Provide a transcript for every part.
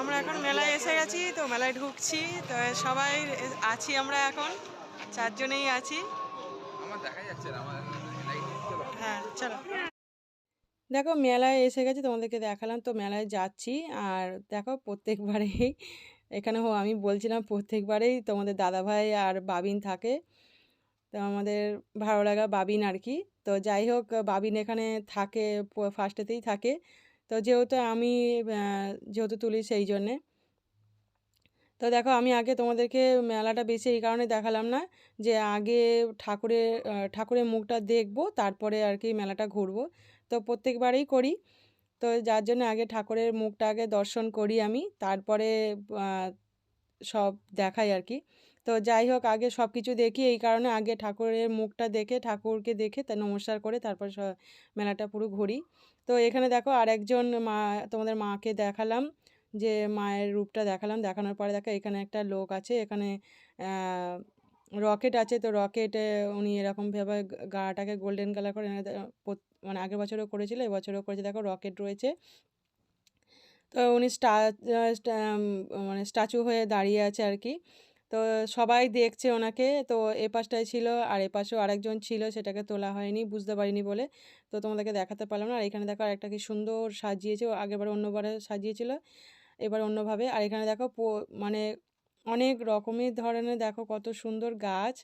আমরা এখন মেলায় এসে গেছি তো মেলায় ঢুকছি তো সবাই আছি আমরা এখন চারজনেই আছি। হ্যাঁ চলো। দেখো মেলায় এসে গেছি তোমাদেরকে দেখালাম তো মেলায় যাচ্ছি আর দেখো প্রত্যেকবারেই এখানে হো আমি বলছিলাম প্রত্যেকবারেই তোমাদের দাদাভাই আর বাবিন থাকে তো আমাদের ভালো লাগা বাবিন আর কি। তো যাই হোক বাবিন এখানে থাকে ফার্স্টেতেই থাকে তো যেহেতু আমি যেহেতু তুলি সেই জন্যে। তো দেখো আমি আগে তোমাদেরকে মেলাটা বেশি এই কারণে দেখালাম না যে আগে ঠাকুরের ঠাকুরের মুখটা দেখব, তারপরে আর কি মেলাটা ঘুরবো। তো প্রত্যেকবারেই করি। তো যার জন্য আগে ঠাকুরের মুখটা আগে দর্শন করি আমি, তারপরে সব দেখাই আর কি। তো যাই হোক, আগে সব কিছু দেখি, এই কারণে আগে ঠাকুরের মুখটা দেখে, ঠাকুরকে দেখে তা নমস্কার করে তারপর মেলাটা পুরো ঘুরি। তো এখানে দেখো আরেকজন মা, তোমাদের মাকে দেখালাম, যে মায়ের রূপটা দেখালাম। দেখানোর পরে দেখো এখানে একটা লোক আছে, এখানে রকেট আছে। তো রকেটে উনি এরকমভাবে গাটাকে গোল্ডেন কালার করে মানে আগের বছরও করেছিল, এবছরও করেছে। দেখো রকেট রয়েছে। তো উনি স্টা মানে স্ট্যাচু হয়ে দাঁড়িয়ে আছে আর কি। তো সবাই দেখছে ওনাকে। তো এ পাশটায় ছিল আর এ পাশেও আরেকজন ছিল, সেটাকে তোলা হয়নি, বুঝতে পারিনি বলে। তো তোমাদেরকে দেখাতে পারলাম না। আর এখানে দেখো একটা কি সুন্দর সাজিয়েছে আগেরবার অন্যবারে সাজিয়েছিল, এবার অন্যভাবে। আর এখানে দেখো মানে অনেক রকমের ধরনের, দেখো কত সুন্দর গাছ।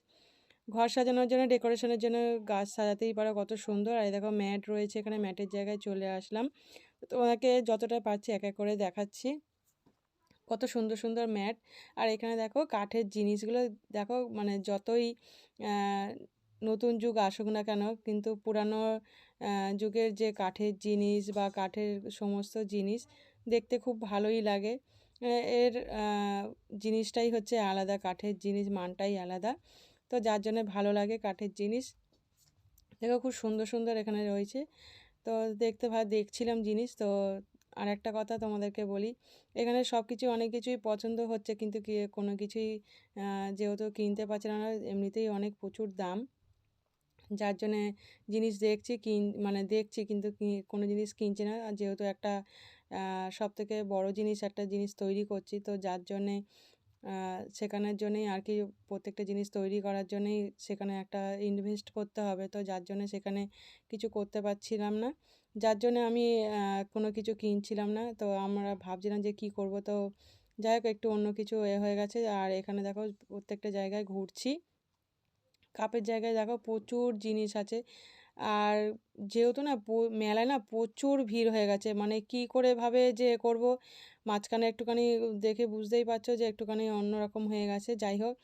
ঘর সাজানোর জন্য, ডেকোরেশনের জন্য গাছ সাজাতেই পারো, কত সুন্দর। আর দেখো ম্যাট রয়েছে, এখানে ম্যাটের জায়গায় চলে আসলাম। তো তোমাকে যতটা পারছি এক এক করে দেখাচ্ছি। কত সুন্দর সুন্দর ম্যাট। আর এখানে দেখো কাঠের জিনিসগুলো, দেখো মানে যতই নতুন যুগ আসুক না কেন, কিন্তু পুরানো যুগের যে কাঠের জিনিস বা কাঠের সমস্ত জিনিস দেখতে খুব ভালোই লাগে। এর জিনিসটাই হচ্ছে আলাদা, কাঠের জিনিস মানটাই আলাদা। তো যার জন্য ভালো লাগে কাঠের জিনিস। দেখো খুব সুন্দর সুন্দর এখানে রয়েছে। তো দেখতে ভা, দেখছিলাম জিনিস, তো আর একটা কথা তোমাদেরকে বলি, এখানে সব কিছু অনেক কিছুই পছন্দ হচ্ছে, কিন্তু কি কোনো কিছুই যেহেতু কিনতে পারছি না, এমনিতেই অনেক প্রচুর দাম। যার জন্যে জিনিস দেখছি, কিন মানে দেখছি, কিন্তু কোনো জিনিস কিনছি না। আর যেহেতু একটা সব থেকে বড় জিনিস, একটা জিনিস তৈরি করছি, তো যার জন্যে সেখানের জন্যেই আর কি প্রত্যেকটা জিনিস তৈরি করার জন্যেই সেখানে একটা ইনভেস্ট করতে হবে। তো যার জন্য সেখানে কিছু করতে পারছিলাম না। যার জন্য আমি কোনো কিছু কিনছিলাম না। তো আমরা ভাবছিলাম যে কি করব? তো যাই হোক, একটু অন্য কিছু এ হয়ে গেছে। আর এখানে দেখো, প্রত্যেকটা জায়গায় ঘুরছি। কাপের জায়গায় দেখো, প্রচুর জিনিস আছে। আর যেহেতু না মেলায় না প্রচুর ভিড় হয়ে গেছে। মানে কি করে ভাবে যে করব? মাঝখানে একটুখানি দেখে বুঝতেই পারছ যে একটুখানি অন্যরকম হয়ে গেছে। যাই হোক,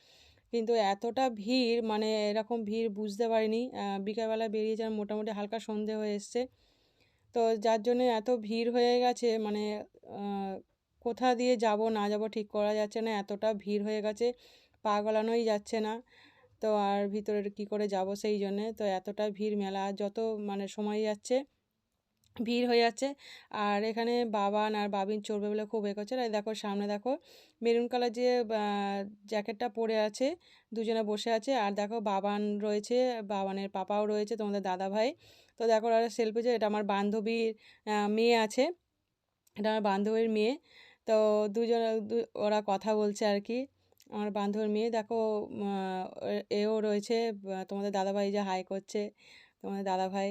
কিন্তু এতটা ভিড় মানে এরকম ভিড় বুঝতে পারিনি। বিকালবেলা বেরিয়েছিলাম মোটামুটি হালকা সন্ধে হয়ে এসছে। তো যার জন্যে এত ভিড় হয়ে গেছে মানে কোথা দিয়ে যাব, না যাব ঠিক করা যাচ্ছে না, এতটা ভিড় হয়ে গেছে পা গলানোই যাচ্ছে না। তো আর ভিতরে কি করে যাব সেই জন্যে, তো এতটা ভিড় মেলা আর যত মানে সময় যাচ্ছে, ভিড় হয়ে যাচ্ছে। আর এখানে বাবান আর বাবিন চড়বে বলে খুব এ করছে, আর দেখো সামনে দেখো, মেরুন কালার যে জ্যাকেটটা পরে আছে, দুজনে বসে আছে, আর দেখো বাবান রয়েছে, বাবানের পাপাও রয়েছে, তোমাদের দাদা ভাই তো দেখো ওরা সেলফি যে এটা আমার বান্ধবীর মেয়ে আছে। এটা আমার বান্ধবীর মেয়ে। তো দুজন ওরা কথা বলছে আর কি। আমার বান্ধবীর মেয়ে, দেখো এও রয়েছে তোমাদের দাদাভাই যে হাই করছে, তোমাদের দাদাভাই।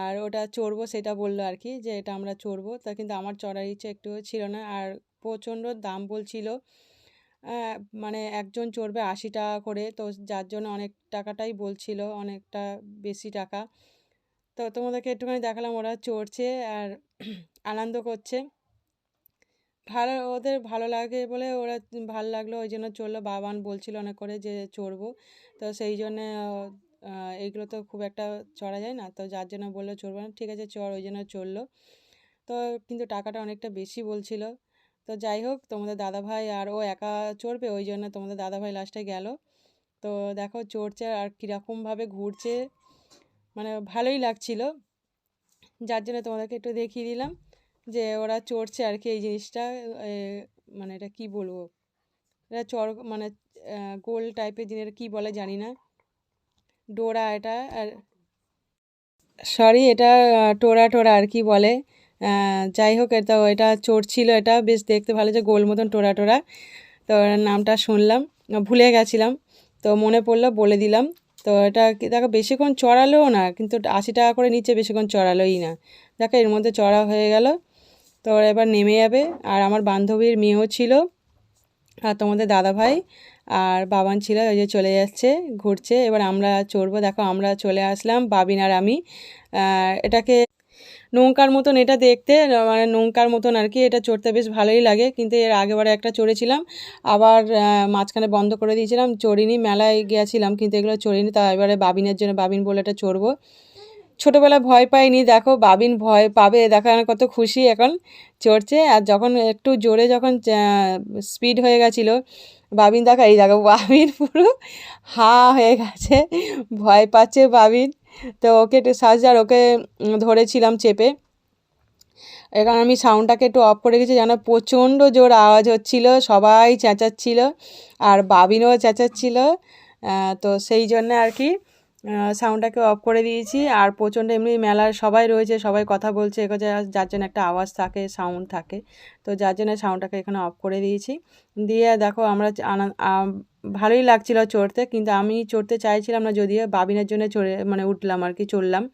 আর ওটা চড়বো সেটা বলল আর কি, যে এটা আমরা চড়বো। তা কিন্তু আমার চড়ার ইচ্ছে একটু ছিল না, আর প্রচণ্ড দাম বলছিল। মানে একজন চড়বে আশি টাকা করে, তো যার জন্য অনেক টাকাটাই বলছিল, অনেকটা বেশি টাকা। তো তোমাদেরকে একটুখানি দেখালাম, ওরা চড়ছে আর আনন্দ করছে। ভালো, ওদের ভালো লাগে বলে ওরা ভালো লাগল, ওই জন্য চড়লো। বাবান বলছিল অনেক করে যে চড়বো। তো সেই জন্যে এইগুলো তো খুব একটা চড়া যায় না। তো যার জন্য বলল চড়বো না, ঠিক আছে চড়, ওই জন্য চড়লো। তো কিন্তু টাকাটা অনেকটা বেশি বলছিল। তো যাই হোক, তোমাদের দাদাভাই আর ও একা চড়বে, ওই জন্য তোমাদের দাদাভাই লাস্টে গেল। তো দেখো চড়ছে আর কীরকমভাবে ঘুরছে। মানে ভালোই লাগছিল। যার জন্য তোমাদেরকে একটু দেখিয়ে দিলাম যে ওরা চড়ছে আর কি এই জিনিসটা। মানে এটা কি বলব? এটা চর মানে গোল টাইপের জিনিস কি বলে জানি না। ডোরা এটা আর সরি এটা টোরা টোরা আর কি বলে। যাই হোক, এটা এটা চোর ছিল এটা। বেশ দেখতে ভালো যে গোল মতন টোরা টোরা। তো নামটা শুনলাম। ভুলে গেছিলাম। তো মনে পড়ল বলে দিলাম। তো এটা দেখো বেশিক্ষণ চড়ালেও না, কিন্তু আশি টাকা করে নিচে বেশিক্ষণ চড়ালোই না। দেখো এর মধ্যে চড়া হয়ে গেল। তো এবার নেমে যাবে। আর আমার বান্ধবীর মেয়েও ছিল, আর তোমাদের দাদাভাই আর বাবান ছিল ওই যে চলে যাচ্ছে, ঘুরছে। এবার আমরা চড়বো। দেখো আমরা চলে আসলাম বাবিন আর আমি। এটাকে নৌকার মতন এটা দেখতে মানে নৌকার মতন আর কি, এটা চড়তে বেশ ভালোই লাগে। কিন্তু এর আগেবারে একটা চড়েছিলাম, আবার মাঝখানে বন্ধ করে দিয়েছিলাম, চড়িনি, মেলায় গিয়েছিলাম, কিন্তু এগুলো চড়িনি তা এবারে বাবিনের জন্য বাবিন বলে এটা চড়বো। ছোটোবেলায় ভয় পাইনি, দেখো, বাবিন ভয় পাবে, দেখো কত খুশি এখন চড়ছে। আর যখন একটু জোরে যখন স্পিড হয়ে গেছিল, বাবিন দেখো, এই দেখো, বাবিন পুরো হা হয়ে গেছে, ভয় পাচ্ছে বাবিন। তো ওকে একটু সাজার ওকে ধরেছিলাম চেপে। এখন আমি সাউন্ডটাকে একটু অফ করে গেছি যেন প্রচণ্ড জোর আওয়াজ হচ্ছিল, সবাই চেঁচাচ্ছিল, আর বাবিনও চেঁচাচ্ছিল তো সেই জন্য আর কি সাউন্ডটাকে অফ করে দিয়েছি। আর প্রচণ্ড এমনি মেলার সবাই রয়েছে সবাই কথা বলছে এ করছে, যার জন্য একটা আওয়াজ থাকে সাউন্ড থাকে। তো যার জন্য সাউন্ডটাকে এখানে অফ করে দিয়েছি। দিয়ে দেখো আমরা ভালোই লাগছিল চড়তে কিন্তু আমি চড়তে চাইছিলাম না যদিও বাবিনের জন্য চড়ে মানে উঠলাম আর কি চড়লাম।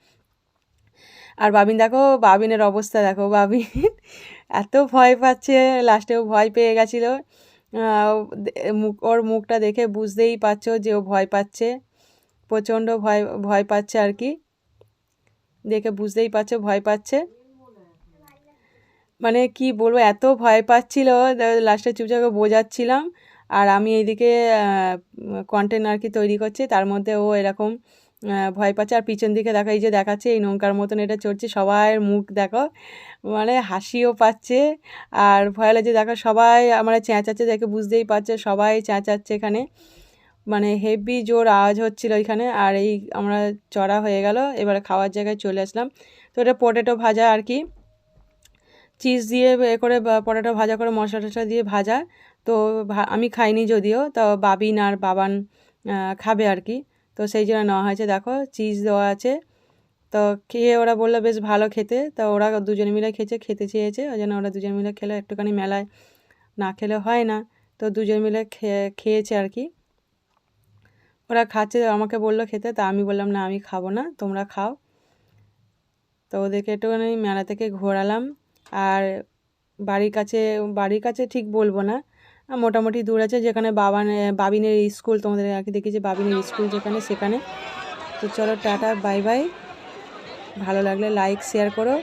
আর বাবিন দেখো বাবিনের অবস্থা দেখো বাবিন এত ভয় পাচ্ছে লাস্টেও ভয় পেয়ে গেছিল। মুখ ওর মুখটা দেখে বুঝতেই পারছ যে ও ভয় পাচ্ছে। প্রচণ্ড ভয় ভয় পাচ্ছে আর কি। দেখে বুঝতেই পারছ, ভয় পাচ্ছে। মানে কি বলব, এত ভয় পাচ্ছিল, লাস্টে চুপচাপ বোঝাচ্ছিলাম। আর আমি এইদিকে কন্টেন্ট আর কি তৈরি করছি, তার মধ্যে ও এরকম ভয় পাচ্ছে। আর পিছন দিকে দেখা, এই যে দেখাচ্ছে, এই নৌকার মতন এটা চড়ছে সবার মুখ দেখো মানে হাসিও পাচ্ছে। আর ভয় লাগছে, দেখো সবাই, আমার চেঁচাচ্ছে দেখে বুঝতেই পারছে, সবাই চেঁচাচ্ছে এখানে। মানে হেভি জোর আওয়াজ হচ্ছিল ওইখানে, আর এই আমরা চড়া হয়ে গেল, এবারে খাওয়ার জায়গায় চলে আসলাম। তো এটা পটেটো ভাজা আর কি। চিজ দিয়ে এ করে পটেটো ভাজা করে, মশলা টশলা দিয়ে ভাজা। তো আমি খাইনি যদিও, তো বাবিন আর বাবান খাবে আর কি। তো সেই জন্য নেওয়া হয়েছে, দেখো, চিজ দেওয়া আছে। তো খেয়ে ওরা বলল, বেশ ভালো খেতে। তো ওরা দুজন মিলে খেয়েছে, খেতে চেয়েছে, ওই জন্য ওরা দুজন মিলে খেলে। একটুখানি মেলায় না খেলে হয় না। তো দুজন মিলে খেয়ে খেয়েছে আর কি। ওরা খাচ্ছে, আমাকে বলল খেতে, তা আমি বললাম, না, আমি খাব না, তোমরা খাও। তো ওদেরকে একটুখানি মেলা থেকে ঘোরালাম। আর বাড়ির কাছে বাড়ির কাছে ঠিক বলব না মোটামুটি দূর আছে যেখানে বাবান বাবিনের স্কুল, তোমাদের আগে দেখেছি বাবিনের স্কুল যেখানে, সেখানে। তো চলো টাটা, বাই বাই। ভালো লাগলে লাইক শেয়ার করো।